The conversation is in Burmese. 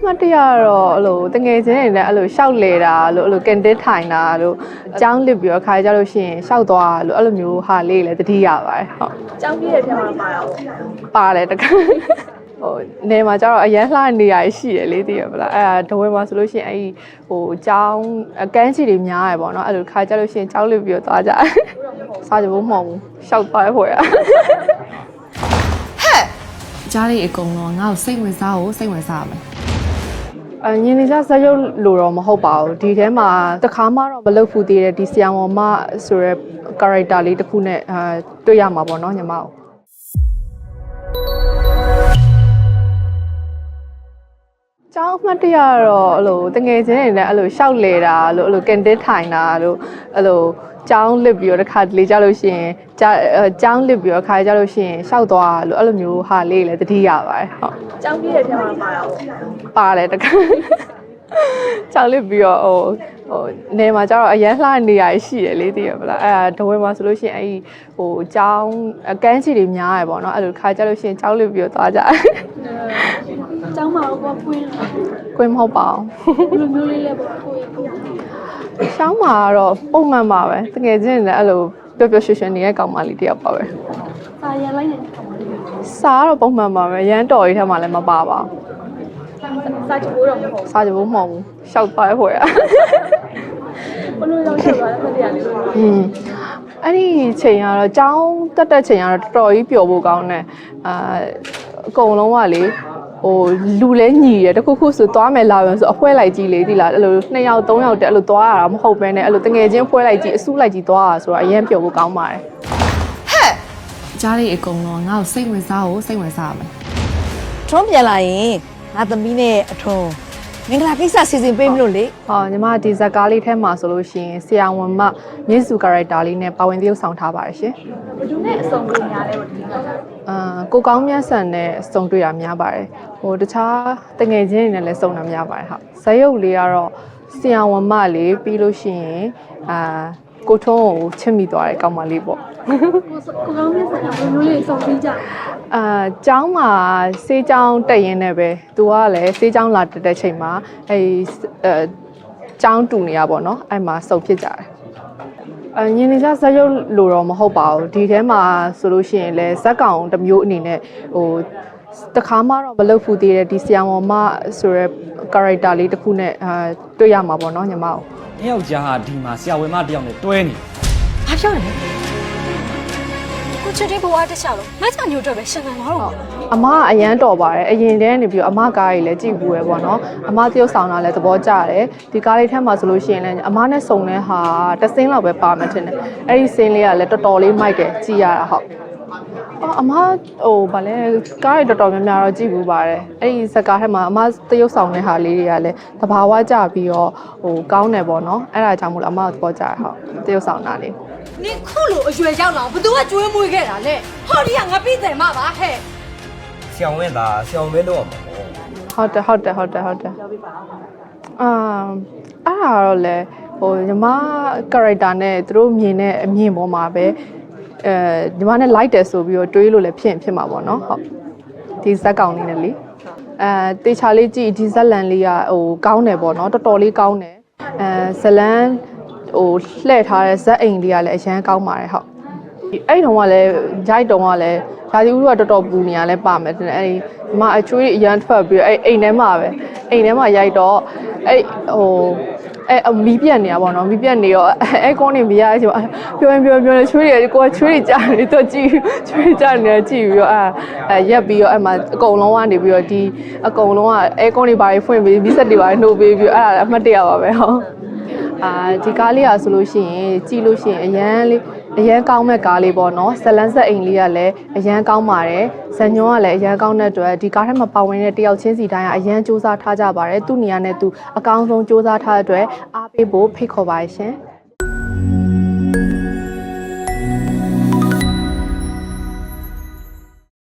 အမှတ်တရကတော့အဲ့လိုတငယ်ချင်းတွေနဲ့အဲ့လိုရှောက်လေတာလို့အဲ့လိုကန်တင်းထိုင်တာလို့အကြောင်းလစ်ပြီးတော့ခါကြလို့ရှိရင်ရှောက်သွားတာလို့အဲ့လိုမျိုးဟာလေးလည်းတတိရပါတယ်ဟုတ်ကျောင်းပြည့်တဲ့ထဲမှာပါတာပေါ့ပါတယ်တကယ်ဟိုနေမှာကျတော့အရန်လှနေရရှိရလေတည်ရမလားအဲ့ဒါဒဝဲမှာဆိုလို့ရှိရင်အဲ့ဒီဟိုအကြောင်းအကန်းချီတွေများရပေါ့နော်အဲ့လိုခါကြလို့ရှိရင်ကြောက်လစ်ပြီးတော့သွားကြတယ်စားကြဖို့မဟုတ်ဘူးရှောက်သွားဟိုရကြားလေးအကုန်လုံးငါ့ကိုစိတ်ဝင်စားဖို့စိတ်ဝင်စားရမယ် အညင်နေကြဇက်ရုပ်လို့တော့မဟုတ်ပါဘူးဒီထဲမှာတခါမှတော့မလုပ်ဘူးသေးတယ်ဒီဆီယံဝမဆိုရဲ character လေးတစ်ခုနဲ့အာတွေ့ရမှာပေါ့နော်ညီမတို့ မှတ်တရတော့အဲ့လိုတငယ်ချင်းတွေနဲ့အဲ့လိုရှောက်လေတာလို့အဲ့လိုကန်တင်းထိုင်တာလို့အဲ့လိုကျောင်းလစ်ပြီးတော့တစ်ခါတလေကြလို့ရှိရင်ကျောင်းအဲကျောင်းလစ်ပြီးတော့ခါကြလို့ရှိရင်ရှောက်သွားတာလို့အဲ့လိုမျိုးဟာလေးလည်းတတိရပါတယ်ဟုတ်ကျောင်းပြည့်တဲ့ထဲမှာပါတာပေါ့ပါတယ်တကယ်ကြောက်လစ်ပြီးတော့ဟို ဟိုနေမှာကျတော့အရန်လှနေရရှိရလေတည်ရမလားအဲ့ဒါဒဝဲမှာဆိုလို့ရှိရင်အဲ့ဒီဟိုအကြောင်းအကန်းချီတွေများရပေါ့နော်အဲ့လိုခါကြလို့ရှိရင်ကြောက်လစ်ပြီးတော့သွားကြတယ်ကျောင်းမှာတော့ကွင်းလာကွင်းမဟုတ်ပါဘူးဘယ်လိုမျိုးလေးလဲပေါ့ကိုယ်ကိုယ်ရှောင်းမှာကတော့ပုံမှန်ပါပဲတကယ်ချင်းလည်းအဲ့လိုပျော်ပျော်ရွှင်ရွှင်နေတဲ့ကောင်မလေးတယောက်ပါပဲစာရန်လိုက်နေတဲ့ကောင်မလေးစားကတော့ပုံမှန်ပါပဲရမ်းတော်ရီထဲမှာလည်းမပါပါဘူး စာချဖို့တော့မဟုတ် စားကြဖို့မဟုတ်ဘူးရှောက်သွားဟိုရ ဘယ်လိုရောက်ချက်သွားလဲမသိရလေးလို့ อืมအဲ့ဒီချိန်ကတော့ចောင်းတက်တက်ချိန်ကတော့တော်တော်ကြီးပျော်ဖို့ကောင်းတယ်အာအကုန်လုံးကလေဟိုလူလဲညီရတခုခုဆိုသွားမယ်လာပြန်ဆိုအဖွဲလိုက်ကြီးလေဒီလားအဲ့လို2ယောက်3ယောက်တက်အဲ့လိုသွားရတာမဟုတ်ဘဲနဲ့အဲ့လိုတငယ်ချင်းဖွဲလိုက်ကြီးအစုလိုက်ကြီးသွားတာဆိုတော့အရင်ပျော်ဖို့ကောင်းပါတယ် ကြားလေးအကုန်လုံးငါ့ကိုစိတ်ဝင်စားဖို့စိတ်ဝင်စားရမယ် ထွန်းပြန်လာရင် ငါသမီးနဲ့အထွန်းမင်္ဂလာကိစ္စစီစဉ်ပေးမလို့လေဟောညီမဒီဇက်ကားလေးထဲမှာဆိုလို့ရှိရင်ဆရာဝန်မမြင့်စုကာရက်တာလေးနဲ့ပါဝင်သရုပ်ဆောင်ထားပါတယ်ရှင်ဘယ်သူနဲ့အစုံကိုညာလဲပေါ့ဒီကအာကိုကောင်းမြတ်ဆန်နဲ့စုံတွေ့တာများပါတယ်ဟိုတခြားတငယ်ချင်းတွေနဲ့လည်းစုံတာများပါတယ်ဟုတ်ဇယုတ်လေးကတော့ဆရာဝန်မလေးပြီးလို့ရှိရင်အာ ကိုထုံးကိုချစ်မိသွားတဲ့ကောင်မလေးပေါ့ကိုကိုကောင်းမြတ်ဆက်ဘယ်လိုလေးအစုံပြီးကြအာကျောင်းမှာစေးကျောင်းတက်ရင်းနဲ့ပဲသူကလည်းစေးကျောင်းလာတက်တဲ့ချိန်မှာအဲအဲကျောင်းတူနေရပါတော့အဲ့မှာစုံဖြစ်ကြတယ်အညင်နေကြဇက်ရုပ်လို့တော့မဟုတ်ပါဘူးဒီထဲမှာဆိုလို့ရှိရင်လည်းဇက်ကောင်တစ်မျိုးအနေနဲ့ဟိုတခါမှတော့မလုပ်ဘူးသေးတယ်ဒီဆီယံဝမဆိုရဲ character လေးတစ်ခုနဲ့အာတွေ့ရမှာပေါ့နော်ညီမတို့ တယောက်ကြားဟာဒီမှာဆရာဝန်မတယောက်နဲ့တွဲနေဘာပြောရလဲကိုချစ်တဲ့ဘဝတစ်ချောင်းလုံးမတ်ချညို့တော့ပဲရှင်ခံသွားတော့အမကအရန်တော်ပါတယ်အရင်တည်းကနေပြီးတော့အမကားကြီးလည်းကြည့်ဘူးပဲပေါ့နော်အမတရုပ်ဆောင်တာလည်းသဘောကျတယ်ဒီကားလေးထဲမှာဆိုလို့ရှိရင်လည်းအမနဲ့စုံတဲ့ဟာတစ်စင်းလောက်ပဲပါမှထင်တယ်အဲ့ဒီစင်းလေးကလည်းတော်တော်လေးမိုက်တယ်ကြည့်ရတာဟုတ် အော်အမဟိုဗာလဲကားတွေတော်တော်များများတော့ကြည့်ဘူးပါတယ်အဲ့ဒီဇက်ကားထဲမှာအမတရုပ်ဆောင်တဲ့ဟာလေးတွေကလည်းသဘာဝကျပြီးတော့ဟိုကောင်းတယ်ပေါ့နော်အဲ့ဒါကြောင့်မို့လို့အမကသဘောကျတယ်ဟုတ်တရုပ်ဆောင်တာလေးနင်ခုလိုအရွယ်ရောက်လာဘသူကကျွေးမွေးခဲ့တာလဲဟောဒီကငါပြီးတယ်မပါဟဲ့ဆရာဝန်သားဆရာဝန်ပဲလုပ်ရမှာပေါ့ဟုတ်တယ်ဟုတ်တယ်ဟုတ်တယ်ဟုတ်တယ်အာအဲ့ဒါတော့လေဟိုညီမ character နဲ့သူတို့မြင်တဲ့အမြင်ပေါ်မှာပဲ အဲညီမနဲ့ like တယ်ဆိုပြီးတော့တွေးလို့လည်းဖြစ်ရင်ဖြစ်မှာပေါ့နော်ဟုတ်ဒီဇက်ကောင်လေးနဲ့လေအဲတေချာလေးကြည့်ဒီဇက်လန်လေးကဟိုကောင်းတယ်ပေါ့နော်တော်တော်လေးကောင်းတယ်အဲဇလန်ဟိုလှည့်ထားတဲ့ဇက်အိမ်လေးကလည်းအရန်ကောင်းပါတယ်ဟုတ်အဲ့တုန်းကလည်းရိုက်တုန်းကလည်းရာသီဥတုကတော်တော်ပူနေရလဲပါမယ်တဲ့အဲ့ဒီမအချွေးအရန်ထွက်ပြီးတော့အဲ့အိမ်ထဲမှာပဲအိမ်ထဲမှာရိုက်တော့အဲ့ဟို အဲ့အမီးပြက်နေရပါတော့မီးပြက်နေတော့အဲကွန်နေမရချင်ပါပြောရင်ပြောရင်ပြောရင်ချွေးတွေကိုကချွေးတွေကြာနေတော့ကြည့်ချွေးကြာနေကြည့်ပြီးတော့အဲအဲရက်ပြီးတော့အဲ့မှာအကုန်လုံးကနေပြီးတော့ဒီအကုန်လုံးကအဲကွန်တွေပါဖွင့်ပြီးမီးဆက်တွေပါနှိုးပေးပြီးအဲ့ဒါအမှတ်တရပါပဲဟုတ်အာဒီကားလေးอ่ะဆိုလို့ရှိရင်ကြည့်လို့ရှိရင်အရန်လေး အရန်ကောင်းမဲ့ကားလေးပေါ့နော်ဇလန်းဆက်အိမ်လေးကလည်းအရန်ကောင်းပါတယ်ဇန်ညွန်းကလည်းအရန်ကောင်းတဲ့အတွက်ဒီကားထဲမှာပါဝင်တဲ့တယောက်ချင်းစီတိုင်းကအရန်စူးစမ်းထားကြပါတယ်သူ့နေရာနဲ့သူအကောင်းဆုံးစူးစမ်းထားတဲ့အတွက်အားပေးဖို့ဖိတ်ခေါ်ပါရှင်